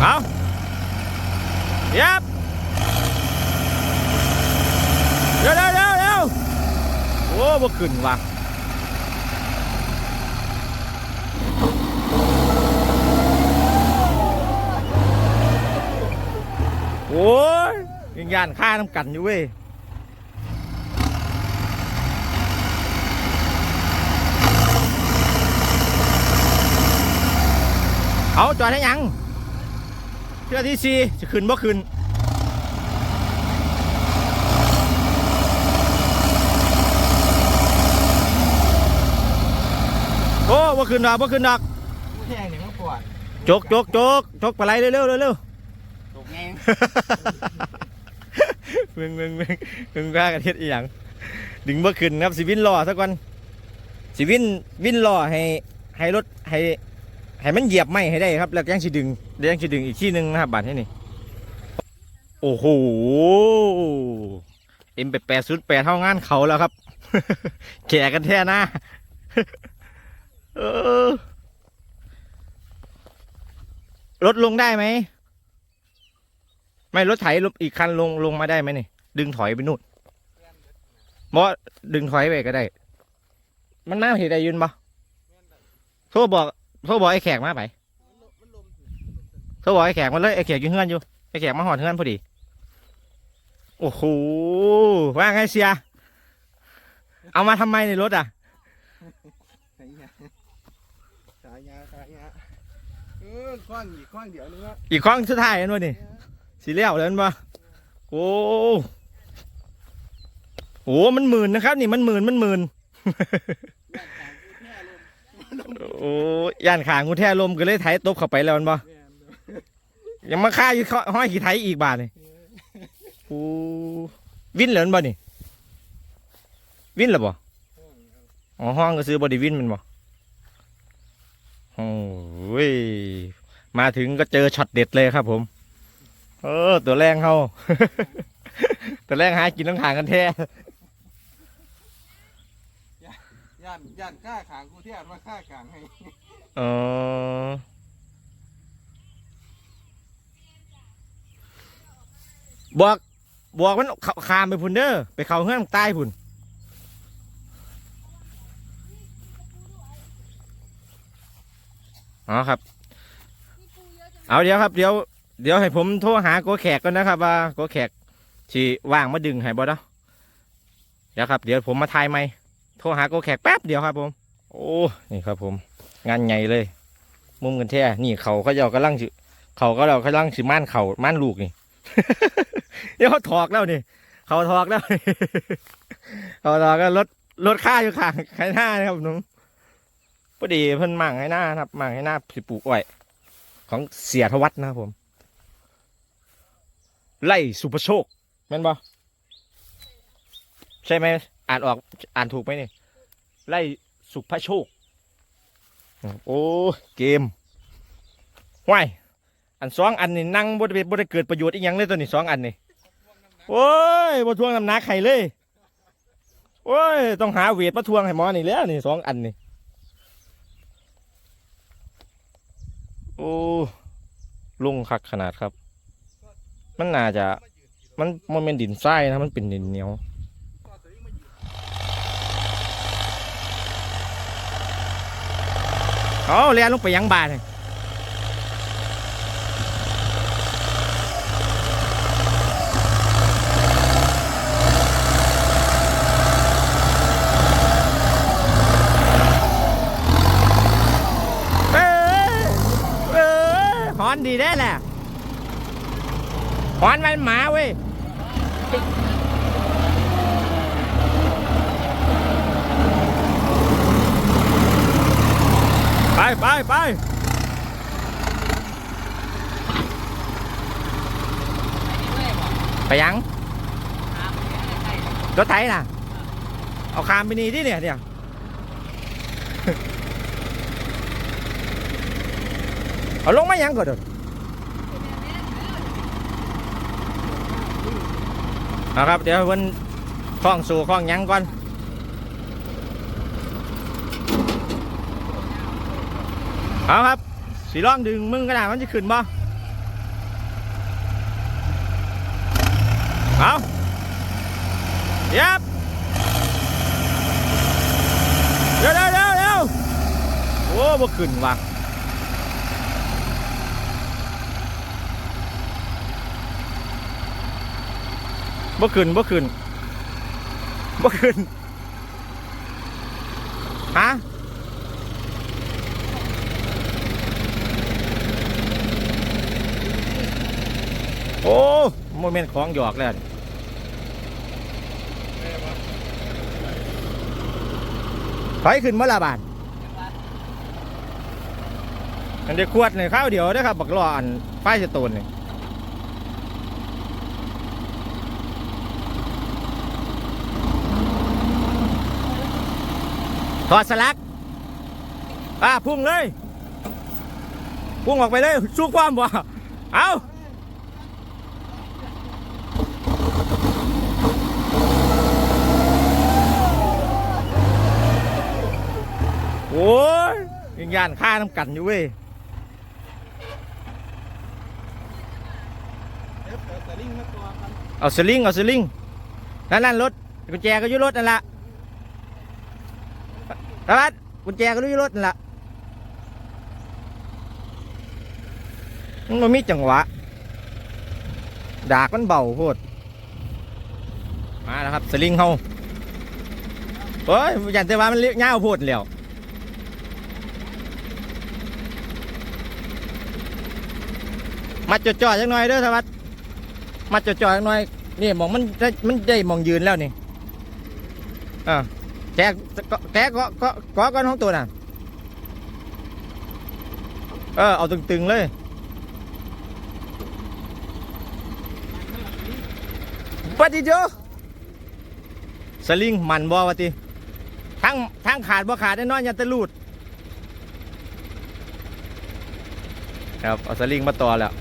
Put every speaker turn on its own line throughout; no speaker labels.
เอาเย็บเร็วเร็วเร็วเร็วโอ้บ่ขึ้นว่ะโอ้ยยังยานค่าน้ำกันอยู่เว้ยเอาจอดให้ยัง เชื่อที่ซีจะขึ้นบ่ขึ้นโอ้บ่ขึ้นดอกบ่ขึ้นดอก
แห้งเนี่ยมันปวด
จกจกจกจกปลาไหลเร็วเร็วเร็วเร็ว
ตกแงง
มึงมึงมึงมึงว่ากันเฮ็ดอีหยังดึงบ่ขึ้นครับสิวินรอสักวันสิวินวินรอให้ให้รถให้ ให้มันเหยียบไม่ให้ได้ครับ แล้วยังสิดึงเดี๋ยวยังสิดึงอีกที่หนึงนะครับบาดให้นี่โอ้โหเอ็มแปดแปดสุดแปดเท่างานเขาแล้วครับแก่กันแท้น้าเออรถลงได้ไหม ไม่รถไถลบอีกคันลงลงมาได้ไหมนี่ ดึงถอยไปนู่นบอดึงถอยไปก็ได้ มันน่าเห็นได้ยืนบ่โทรบอก โทรบอกไอ้แขกมาไปโทรบอกไอ้แขกมาเลยไอ้แขกอยู่เฮือนอยู่ไอ้แขกมาหอดเฮือนพอดี โอ้โหว่าไงเสีย เอามาทำไมในรถอะ
สายยาสายยาสายยาเออคว้างอีกคว้างเดี๋ยวนึงว่า
อีกครั้งสุดท้ายนั่นวะนี่สีเลี้ยวแล้วนั่นปะโอ้โหมันหมื่นนะครับ นี่มันหมื่นมันหมื่น โอ้ย่านขางูแท้ลมก็เลยไถตบเข้าไปแล้วมันบ่ยังมาฆ่าอยู่ข้อห้อยขี่ไถอีกบาทนี่โอ้วินเหรอมันบ่นี่ วินเหรอบ่อ๋อห้องก็ซื้อบอดี้วินแมันบ่โอ้ยมาถึงก็เจอช็อตเด็ดเลยครับผม เออ ตัวแรงเขา ตัวแรงหากินต้องห่างกันแท้
ย่านย่านฆ่าขางกูที่ยวมาฆ่าขางให้
เออบอกบอกมันเขาคามไปพุ่นเด้อไปเขาเฮือนใต้พุ่นอ๋อครับ เอาเดี๋ยวครับ เดี๋ยวเดี๋ยวให้ผมโทรหาโกแขกก่อนนะครับ ว่าโกแขกที่ว่างมาดึงให้บ่เนาะเดี๋ยวครับ เดี๋ยวผมมาทายไหม โทรหาโกแขกแป๊บเดียวครับผม โอ้นี่ครับผม งานใหญ่เลย มุมกันแท้นี่เขาเขาเจ้ากำลังสิเขาก็เรากำลังสิม่านเขาม่านลูกนี่เดี๋ยวเขาถอกแล้วนี่ เขาถอกแล้วเขาถอกก็รถรถค่าอยู่ข้างไห้หน้านะครับน้องพอดีเพิ่นมั่งให้หน้าครับมั่งให้หน้าสิปลูกอ้อย ของเสียทวัฒน์นะครับผม ไล่สุภโชคแม่นบ่ใช่ไหม อ่านออกอ่านถูกไหมนี่ไล่สุภโชค โอ้เกมว้ายอันสองอันนี่นั่งบ่ได้บ่ได้เกิดประโยชน์อีกยังเลยตัวนี้สองอันนี่โอ้ยบ่ทวงน้ำหนักไข่เลยโอ้ยต้องหาเวทมาทวงให้หมอนี่แล้วนี่สองอันนี่โอ้ลงคักขนาดครับ มันน่าจะมันมันเป็นดินทรายนะมันเป็นดินเหนียว เอาเรียนลงไปยังบาทนี่เอ้ยเอ้ยหอนดีได้แหละหอนมันหมาเว้ย ไปไปไปไปยังรถไถน่ะ เอาคามไปนี่ที่เนี่ยเนี่ยเอาลงมายังก่อนเถอะครับ เดี๋ยววันคล้องสู่คล้องยังก่อน เอาครับสีร่องดึงมึงกระดาษมันจะขึ้นบ่เอายับเร็วเร็วเร็วเร็วโอ้บ่ขึ้นว่ะบ่ขึ้นบ่ขึ้นบ่ขึ้นฮะ มเมนต์ของหยอกแล้วนี่ถอยขึ้นเมื่อละบาทอันเดียวขวดเนี่ยข้าวเดียวนะครับ บักรออันไฟสโตนเนี่ยถอดสลัก อ่าพุ่งเลย พุ่งออกไปเลยสู้ความบ่เอา โอ้ยยังยานฆ่าน้ำกันอยู่เว้ย
เอา
สลิงเอาสลิงนั่นนั่นรถกุญแจก็อยู่รถนั่นละตาบัดกุญแจก็อยู่รถนั่นละมันบ่มีจังหวะดากมันเบาโพดมาแล้วครับสลิงเฮาเฮ้ยยันแต่ว่ามันเลี้ยงเงาวโพดแล้ว มาจอดๆจังหน่อยเด้อสวัสดมาจอดๆหน่อยนี่มองมันได้มันได้มองยืนแล้วนี่อ่าแกแกก็ก็ก็ก้อนของตัวน่ะเออเอาตึงๆเลยปฏิโจสลิงมันบ่วะติทั้งทั้งขาดบ่ขาดแน่นอนยันตะลูดครับเอาสลิงมาต่อแล้ว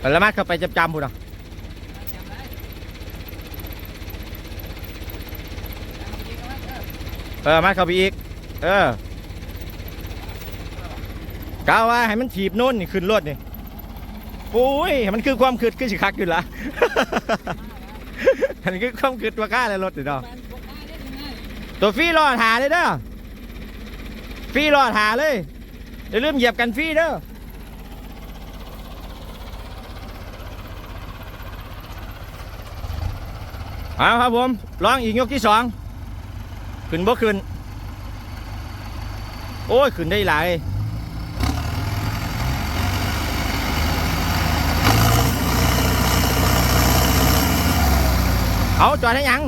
แล้วมัดเข้าไปจำๆพูดอะเออมาเข้าไปอีก เออกาวว่าให้มันถีบโน่นนี่ขึ้นรถนี่โอ้ยมันคือความคืดคือสิคักอยู่ละมันคือความคืดว่าค่าเลยรถนี่เนาะตัวฟรีรอดหาเลยเด้อฟรีรอดหาเลยอย่าลืมเหยียบกันฟรีเด้อ เอาครับผมลองอีกยกที่สองขึ้นบ่ขึ้น โอ้ย ขึ้นได้หลายเอาจอดให้ยัง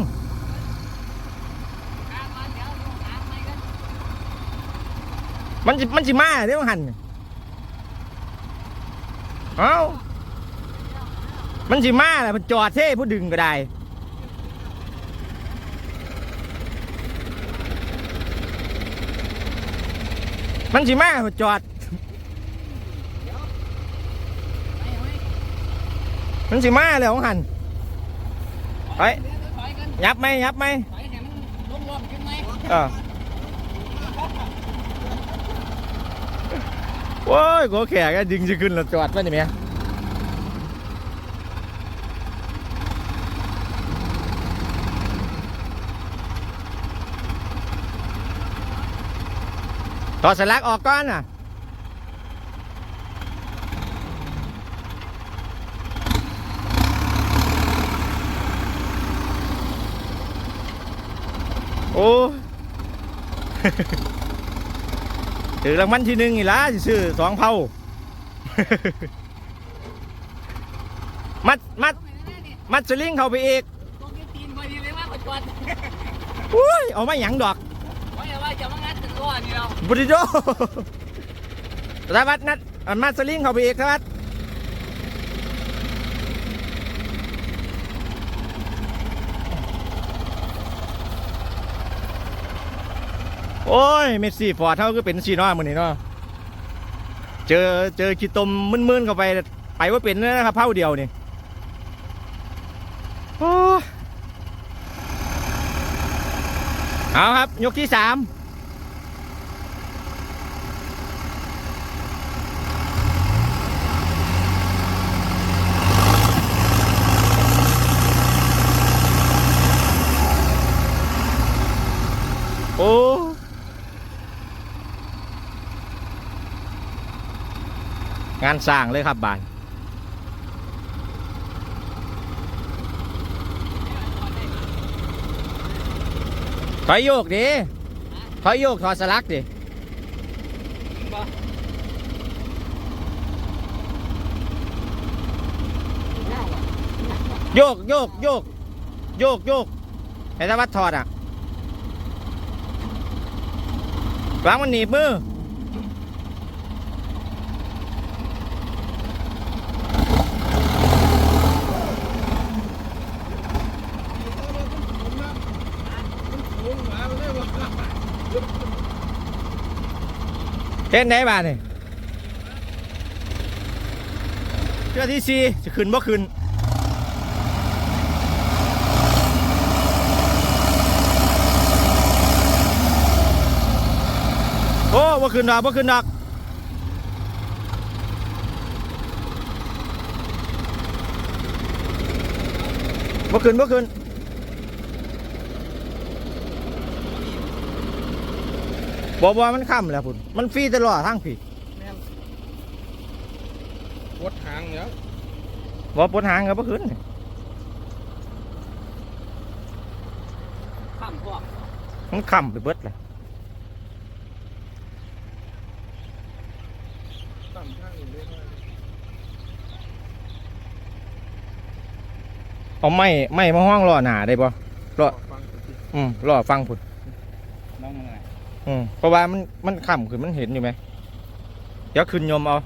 มันสิมันสิมาเดี๋ยวหันเอามันสิมาแหละมันจอดเท่ผู้ดึงก็ได้ มันสิมาจอด มันสิมาเลยของหันไปยับไหมยับไหมเออโอ้ยกูแขกดึงจะขึ้นแล้วจอดไปนี่แม่ ถอดสลักออกก่อนน่ะโอ้ถือรางวัลที่หนึ่งอีกละสิซื้อสองเผามัดมัดมัดสลิงเข้าไปอีกอุ้ยเอามาหยังดอก บุริโดสวัสดนัดอันมัดสลิงเข้าไปอีกครับโอ้ย เมสซี่ฟอร์ดเท่าก็เป็นซีน้อมือนี่เนาะเจอเจอขี้ตมมึนๆเข้าไป ไปว่าเป็นเลยนะครับเผาเดียวนี่ เอาครับ ยกที่สามโอ้งานสร้างเลยครับบาน อยโยกดิถอยโยกถอดสลักดิโยกโยกโยกโยกโยกไอ้ตาวัดถอดอะวางมันหนีบมือ เห็นไหนบ้านนี่เชื่อที่ซีจะขึ้นบ่ขึ้นโอ้บ่ขึ้นดอกบ่ขึ้นดอกบ่ขึ้นบ่ขึ้น บ่บ่มันค่ำแล้วพุ่นมันฟรีตลอดทางพี่
กดหางแล้ว
บ่ปวดหางก็บ่ขึ้น
ข้ามพวก
มันค่ำไปเบิดเลย
ต่ำข้างอื่นเลย
เอาไม้ไม้มาห้องรอหน้าได้บ่ รอ
ฟังสิ
อืมรอฟังพุ่น
น้องมึงไง
อืมเพราะว่ามันมันค่ำขึ้นมันเห็นอยู่ไหมเดี๋ยวขึ้นยมเอา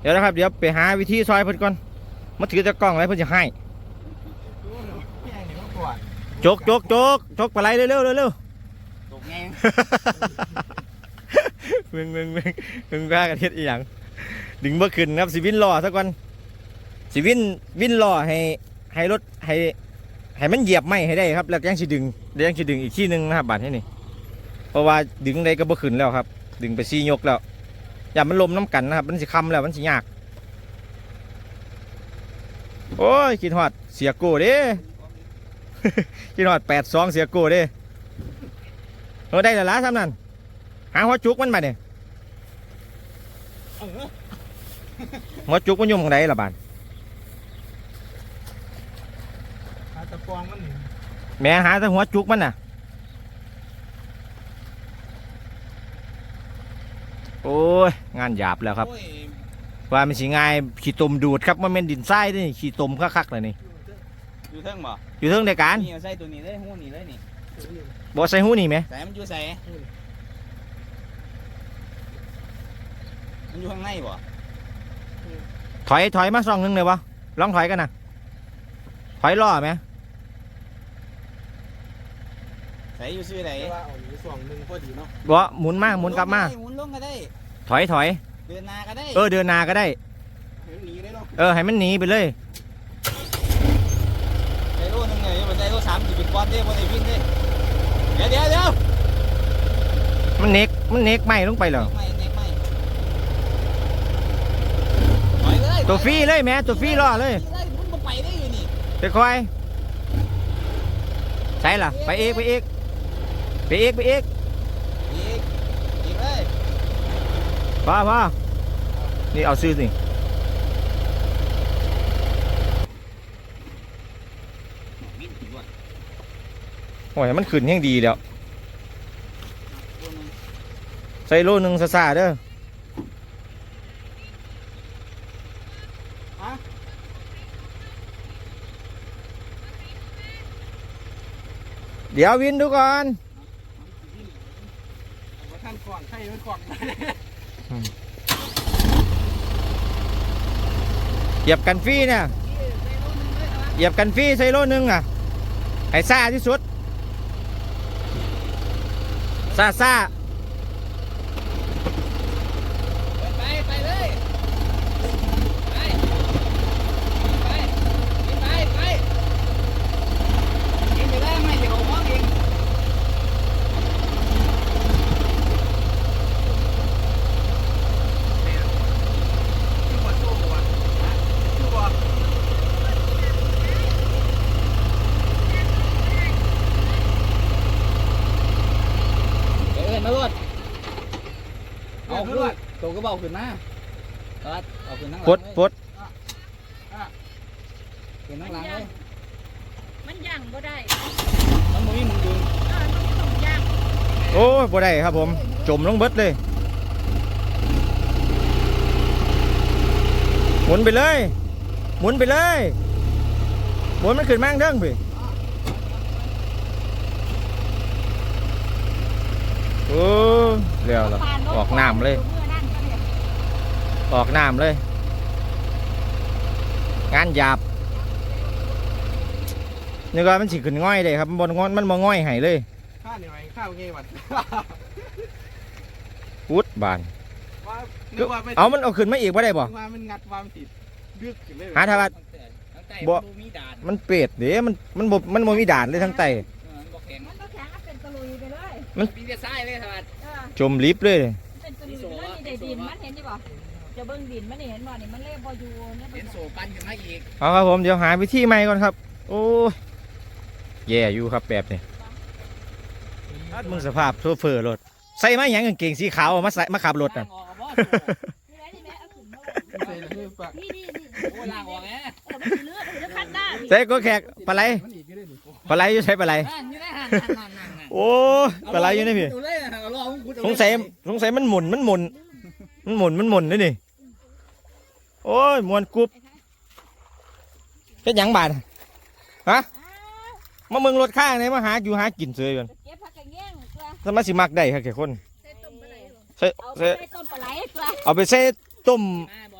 เดี๋ยวนะครับ เดี๋ยวไปหาวิธีซอยเพิ่นก่อนมาถือตะกล้องไว้เพิ่นจะให้
แย่นี่มันปวด
จกจกจกจกปลาไหลเร็วเร็วเร็วเร็ว
ตกไง
มึงมึงมึงมึงว่ากันเฮ็ดอีหยังดึงบ่ขึ้นครับสิวินรอซะก่อนสิวินวินรอให้ให้รถให้ให้มันเหยียบไม้ให้ได้ครับ แล้วยังสิดึงเดี๋ยวยังสิดึงอีกที่หนึงนะครับบาดให้นี่ เพราะว่าดึงได้ก็บ่ขึ้นแล้วครับ ดึงไปซี่ยกแล้ว อย่ามันลมน้ำกันนะครับ มันสิค้ำแล้วมันสิยาก โอ้ยคิดฮอดเสียโก้เด้คิดฮอดแปดสองเสียโก้เด้เราได้แล้วล่ะซ้ำนั่นหาหัวจุกมันมาเนี่ยหัวจุกมันอยู่หมองใดล่ะบาน
หาตะปองมันนี่
แม่หาแต่หัวจุกมันน่ะ โอ้ย งานหยาบแล้วครับ
โอ้ย
ว่ามันสิง่ายขี้ตมดูดครับมันเป็นดินทรายเด้นี่ขี้ตมคักๆเลยนี่
อยู่เทิงบ่
อยู่เทิงในการ
นี่เอาใส่ตัวนี้เลยหูนี่เลยนี่
บ่ใส่หูนี่ไหม
ใส่มันอยู่ใส่มันอยู่ข้างในบ่
ถอยถอยมาซองหนึงเลยวะลองถอยกันนะถอยล่อไหม
ใส่อยู่ซื้อไหน
แต่ว่าเอาหนีสองหนึ่งพอดีเนาะ
บ่หมุนมาหมุนกลับมา
หมุนลงก็ได้
ถอยถอย
เดินหนาก็ได้
เออเดินหนาก็ได้
เห็นหนีได้เนาะ
เออให้มันหนีไปเลย
ใส่โลนึงเลยมันใส่โลสามสิบเป็นก้อนเด้บ่ได้พินเด้เดี๋ยวเดี๋ยวเดี๋ยว
มันเน็กมันเน็กไหมลงไปเหรอ
ไม่เน็กไม่ถอยเลย
ตัวฟรีเลยแม่ตัวฟรีล่อเลย
เลยมันบ่ไปได้อยู่นี่
ไปคอยใช่ล่ะไปเอกไปเอก ไปเอกไปเอก
อีกอีกเลย
พ่อพ่อนี่เอาซื้อสิ
วิ่งถึงด้วย
โอ้ยมันขึ้นยังดีแล้ว
ตัวนึง
ใส่โลหนึงซะซาๆเด้อเดี๋ยววินดูก่อน
ว่าท่านก่อน ใช่มันกวัก
เหยียบกันฟรีเนี่ยเหยียบกันฟรีไซโลหนึงอะให้ซ่าที่สุดซ่าซ่า
ไปไปเลยไปไปไปไปเองไปได้ไหมเดี๋ยวผมมองเอง
ที่หัวโซ่ก่อนที่หัว
เออมาลวดเอาขึ้นตัวก็เบาขึ้นมาเอาเอาเอาขึ้นนั่งห
ปล
ลั
ด
ง
ปลด
ขึ้นนั่งหลังเลย
มันย่างบ่ได้
มันบ่มีมึงดึง
เออมันต้องย่าง
โอ้ยบ่ได้ครับผม จมลงเบิดเลย หมุนไปเลย หมุนไปเลย หมุนมันขึ้นมาข้างเด้งพี่โอ้เร็วแล้วออกน้ำเลย
เมื่อนั่นก็เนี่ย
ออกน้ำเลย งานหยาบนี่ก็มันสิขึ้นง่อยเลยครับมันบนง่อยมันบ่ง่อยให้เลย
ข้าหน่อยข้าวไงวัน
พุดบาน
ว่านึกว่าไม่
เอามันเอาขึ้นมาอีกบ่ได้บ่
นึกว่ามันงัดวามนติดดึกขึ้นเลย
หาทาว่า
ตั้งแต่ตั้งแต่
บ่
มันมีด่าน
มันเป็ดเด้มันมันบ่มันบ่มีด่านเลยทั้งไต
เออมันบ่แข็ง
มันก็แข็งเอาเป็นตะลุยไปเลย
มีแต่ทรายเลยครับ
เออ
จมลิฟต์เลย
เป็น ตะลุยไปเลยนี่ได้ดินมันเห็นอยู่บ่จะเบิ่งดินมันนี่เห็นบ่นี่มันเล่บ่อยู่เนี่ย
เป็นโซปันขึ้นมาอีก
เอาครับผมเดี๋ยวหาวิธีใหม่ก่อนครับ โอ้ยแย่อยู่ครับแบบนี้อัดมึงสภาพโซเฟอร์รถใส่มาหยังกางเกงสีขาวมาใส่มาขับรถ
ล่า
น่ะ
งออกบ่
นี่แหละนี่แหละเอาขึ้นมา
ใส่เลยปะ
นี่นี่นี่
โอ้ล่างออกแหม
เออมันสิเลือดมันจะคัดได้
ใส่ก็แขกปลาไหล
มันอีกก็ได้หนิ
ปลาไหลอยู่ใส่ปลาไหล
นั่นอยู่ได้หันหันหันหันหัน
โอ้ยปลาไหลอยู่นี่พี่
เอาเลยเอาลองกู
สงสัยสงสัยมันหมุนมันหมุนมันหมุนมันหมุนนี่นี่ โอ้ยมวนกรุบเป็นหยังบาดฮะ
อ้าว
มาเมืองรถข้างไหนมาหาอยู่หากินเสยกัน
เก็บผักกระเงี้ยงกละ
สมาสิมักได้ครับแค่คน
ใส่ต้มปลาไหล
ใส่
เอาไป
ใส่
ใส่ต้มปลาไหลกละ
เอาไปใส่ต้ม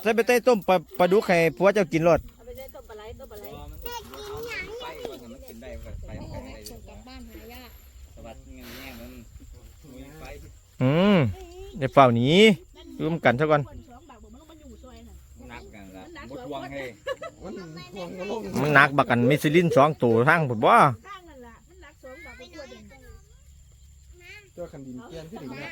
ใส่ไปใส่ต้มปลาปลาดุกให้ผัวเจ้ากินรส
เอาไปใส่ต้มปลาไหลต้มปลาไหล
ไปก่อนมันกินได้ก่อนไปก่อนไป
ส่งกลับบ้านหายาก
สวัสดีแง่มันมีไฟ
อืมเดี๋ยวเฝ้าหนีอยู่ร่วมกันซะก่อ
น ละบดวงให้
มันพวงก็ลง
มันหนักบักกันมิชลินสองตัวทั้งผมว่า
ข้างนั่นล่ะมันหนักสองบาทบ่กลัวเด่น
เจ้าคันดินเกียนที่ถึงเนี่ย